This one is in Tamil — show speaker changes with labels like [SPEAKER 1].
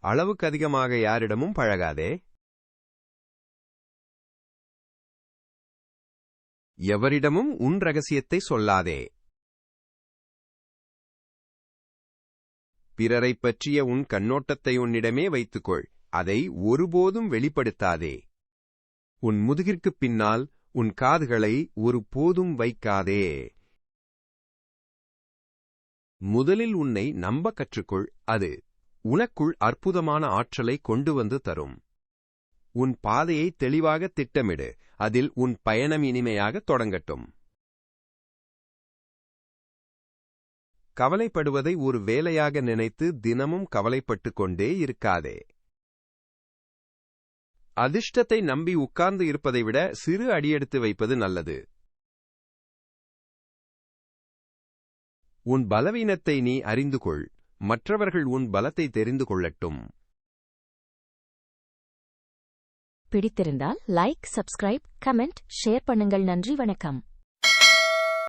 [SPEAKER 1] அளவுக்கு அதிகமாக யாரிடமும் பழகாதே. எவரிடமும் உன் ரகசியத்தை சொல்லாதே. பிறரைப் பற்றிய உன் கண்ணோட்டத்தை உன்னிடமே வைத்துக்கொள். அதை ஒருபோதும் வெளிப்படுத்தாதே. உன் முதுகிற்குப் பின்னால் உன் காதுகளை ஒரு போதும் வைக்காதே. முதலில் உன்னை நம்ப கற்றுக்கொள். அது உனக்குள் அற்புதமான ஆற்றலை கொண்டு வந்து தரும். உன் பாதையை தெளிவாக திட்டமிடு. அதில் உன் பயணம் இனிமையாக தொடங்கட்டும். கவலைப்படுவதை ஒரு வேலையாக நினைத்து தினமும் கவலைப்பட்டுக் கொண்டே இருக்காதே. அதிர்ஷ்டத்தை நம்பி உட்கார்ந்து இருப்பதை விட சிறு அடியெடுத்து வைப்பது நல்லது. உன் பலவீனத்தை நீ அறிந்து கொள். மற்றவர்கள் உன் பலத்தை தெரிந்து கொள்ளட்டும்.
[SPEAKER 2] பிடித்திருந்தால் லைக் சப்ஸ்கிரைப் கமெண்ட் ஷேர் பண்ணுங்கள். நன்றி வணக்கம்.